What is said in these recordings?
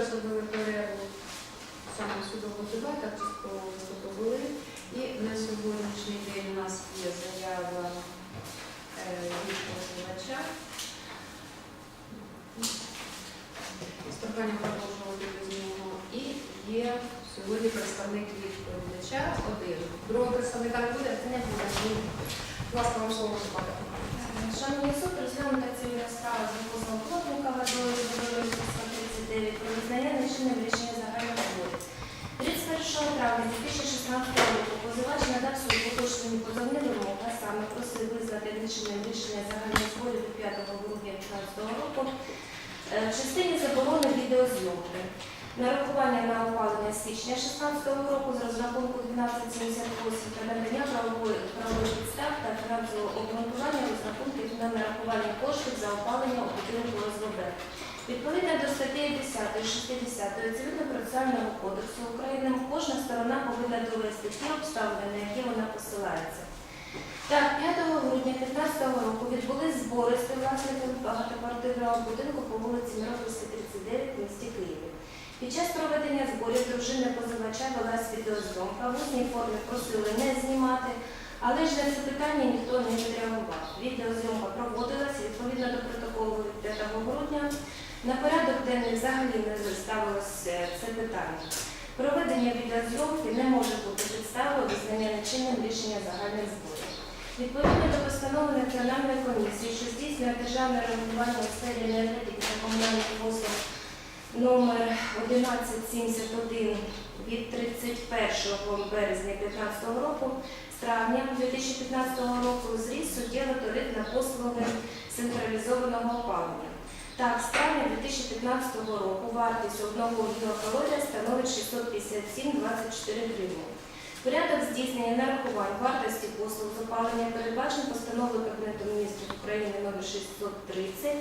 зараз робили перерву саме в судових дебатах, частково побули. І на сьогоднішній день у нас є заява е, від позивача з проханням продовжувати без нього. І є сьогодні представник відповідача один. Другого представника не буде? Не буде. ласка, вам слово виступати. Шановні суд, розглянута цивільна справа з водою водою 39 про визнання нечинним рішення загального збору. 31 травня 2016 року позивач надав свої поточні позовні вимоги, а саме просив визнати нечинним рішення загального від 5 грудня 2015 року е, в частині заборони відеозйомки. Нарахування на опалення з січня 2016 року з розрахунку 1278 та надання правової підстав та фінансового обґрунтування розрахунків на нарахування коштів за опалення у будинку ОСББ. Відповідно до статті 10 60 Цивільно-процесуального кодексу України кожна сторона повинна довести ті обставини, на які вона посилається. Так, 5 грудня 2015 року відбулись збори співвласників багатоквартирного будинку по вулиці Миропольська, 39 в місті Києві. Під час проведення зборів дружина позивача велась відеозйомка, в усній формі просили не знімати, але ж на це питання ніхто не відреагував. Відеозйомка проводилася відповідно до протоколу від 5 грудня. На порядок денний взагалі не ставилося це питання. Проведення відеозйомки не може бути підставою визнання нечинним рішення загальних зборів. Відповідно до постанови Національної комісії, що здійснює державне регулювання у сфері енергетики та комунальних послуг номер 1171 від 31 березня 2015 року з травня 2015 року зріс суттєво тариф на послуги централізованого опалення. Так, з травня 2015 року вартість одного гігакалорія становить 657,24 гривні. Порядок здійснення нарахувань вартості послуг з опалення передбачений постановою Кабінету міністрів України номер 630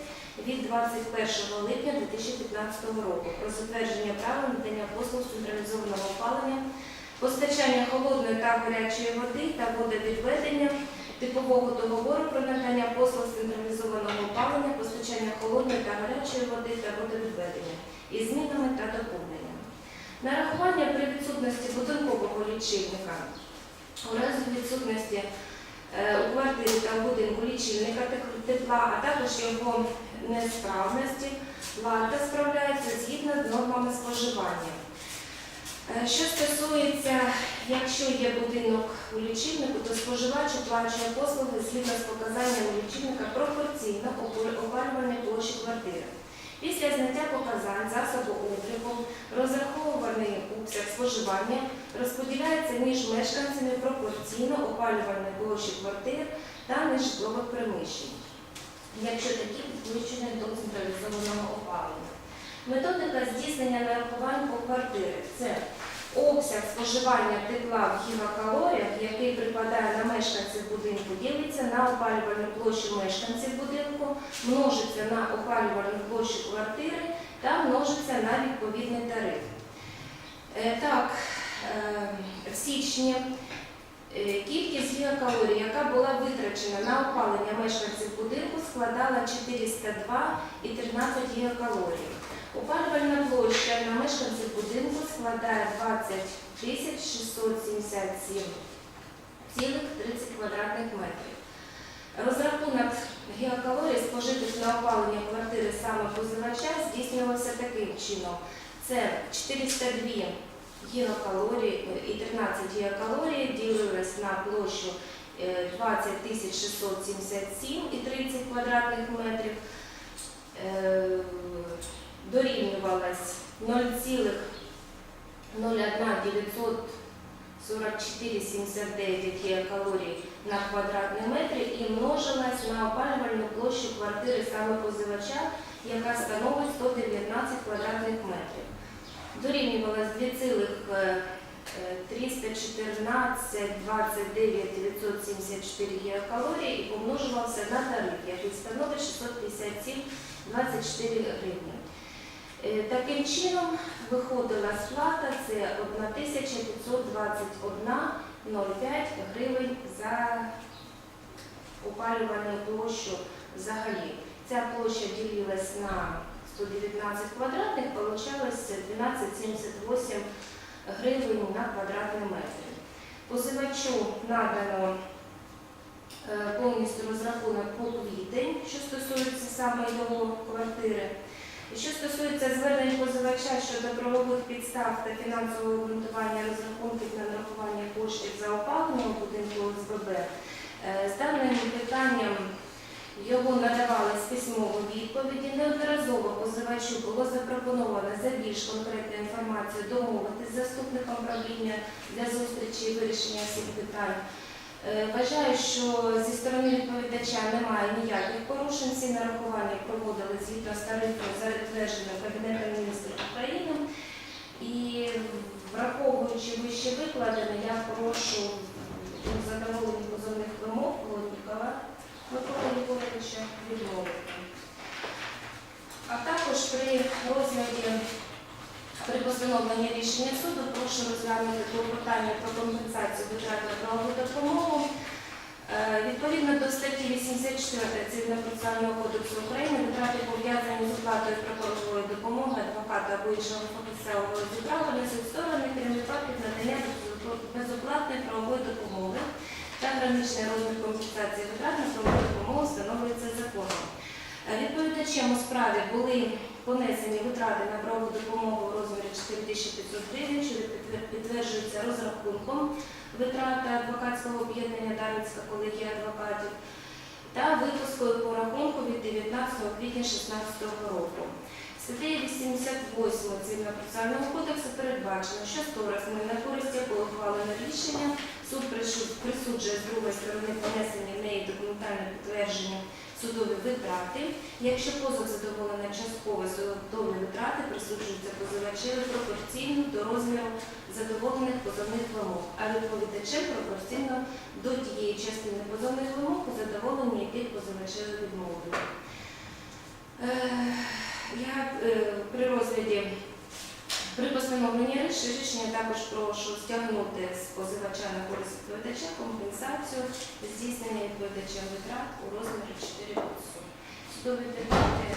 від 21 липня 2015 року про затвердження права надання послуг централізованого опалення, постачання холодної та гарячої води та водовідведення, типового договору про надання послуг централізованого постачання холодної та гарячої води та водовідведення із змінами та доповненнями. Нарахування при відсутності будинкового лічильника у разі відсутності е, у квартирі та будинку лічильника тепла, а також його несправності, варта справляється згідно з нормами споживання. Е, Що стосується, якщо є будинок у лічильнику, то споживач оплачує послуги згідно з показаннями лічильника пропорційно опалювальній площі квартири. Після зняття показань засобу обліку розрахований обсяг споживання розподіляється між мешканцями пропорційно опалювальної площі квартир та нежитлових приміщень, якщо такі підключені до централізованого опалення. Методика здійснення нарахувань по квартирі це обсяг споживання тепла в гігакалоріях, який припадає на мешканців будинку, ділиться на опалювальну площу мешканців будинку, множиться на опалювальну площу квартири та множиться на відповідний тариф. Е, Так, е, в січні е, кількість гігакалорій, яка була витрачена на опалення мешканців будинку, складала 402,13 гігакалорій. Опалювальна площа на мешканців будинку складає 20 тисяч 677,30 квадратних метрів. Розрахунок гігакалорій спожитих на опалення квартири саме позивача здійснювався таким чином. Це 402 гігакалорії і 13 гігакалорій ділились на площу е, 20 тисяч 677,30 квадратних метрів. Е, Дорівнювалась 0,01944,79 гігакалорій на квадратний метр і множилась на опалювальну площу квартири саме позивача, яка становить 119 квадратних метрів. Дорівнювалась 2,314,29 974 гігакалорії і помножувався на тариф, який становить 657,24 гривні. Е, Таким чином виходила сплата це 1521,05 гривень за опалювальну площу взагалі. Ця площа ділилась на 119 квадратних, получалось 12,78 гривень на квадратний метр. Позивачу надано е, повністю розрахунок по квітень, що стосується саме його квартири. Що стосується звернень позивача щодо правових підстав та фінансового обґрунтування розрахунків на нарахування коштів за опалення будинку ОСББ, е, з даним питанням його надавали з письмової відповіді. Неодноразово позивачу було запропоновано за більш конкретну інформацію домовитися з заступником правління для зустрічі і вирішення всіх питань. Е, Вважаю, що зі сторони відповідача немає ніяких порушень. Всі нарахування проводили згідно з тарифом затвердженим Кабінетом міністрів України. І враховуючи вище викладене, я прошу у задоволенні позовних вимог Плотнікова Миколи Єгоровича відмовити. А також при розгляді при постановленні рішення суду прошу розглянути клопотання про компенсацію витрат на правову допомогу. Е, Відповідно до статті 84 Цивільно-процесуального кодексу України витрати пов'язані з оплатою прокурорської допомоги адвоката або іншого розі права несуть сторони, крім випадків надання безопла- безоплатної правової допомоги та граничний розмір компенсації витрат на правову допомогу встановлюється законом. Е, Відповідачем у справі були понесені витрати на правову допомогу у розмірі 4500 гривень, що підтверджується розрахунком витрати адвокатського об'єднання Дарницька колегія адвокатів та випускою по рахунку від 19 квітня 2016 року. Статтею 88 Цивільно-процесуального кодексу передбачено, що сторонами на користь якого ухвалено рішення, суд присуджує з другої сторони понесення в неї документальне підтвердження судові витрати. Якщо позов задоволена частково судові витрати присуджуються позивачеві пропорційно до розміру задоволених позовних вимог, а відповідачем пропорційно до тієї частини позовних вимог, у задоволенні яких позивачеві відмовили. Е, Я е, при розгляді при рішення, рішення також прошу стягнути з позивача на користь відповідача компенсацію здійснення відповідача витрат у розмірі 4%. Судові депутати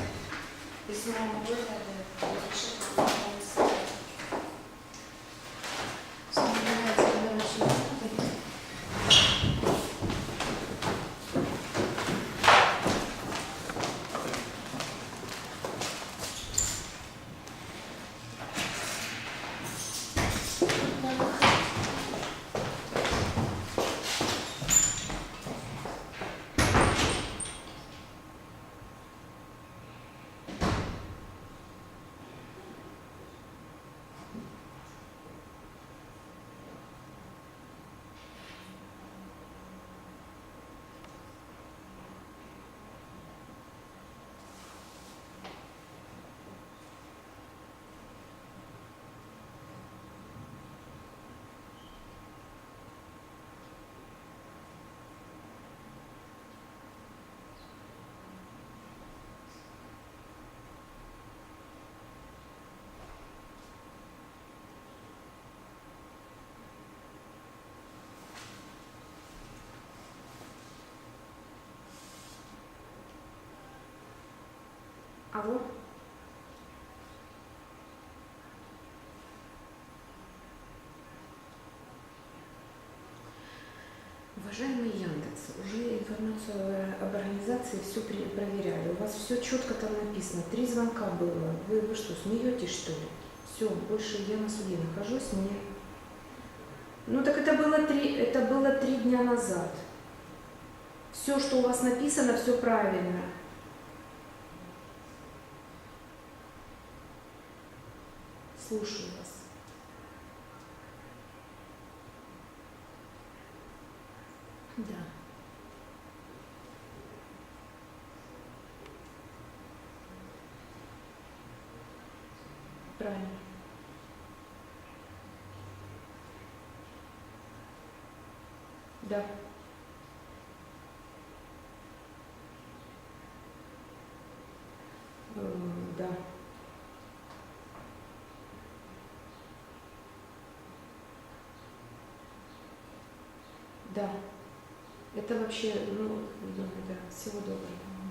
письмовому вигляді Алло? Уважаемый Яндекс, уже информацию об организации все проверяли. У вас все четко там написано. Три звонка было. Вы, вы что, смеетесь что ли? Все, больше я на суде нахожусь, мне. Ну так это было три, это было три дня назад. Все, что у вас написано, все правильно. Слушаю вас. Да. Правильно. Да. Э, Да. Да. Это вообще, ну, да, да. Всего доброго.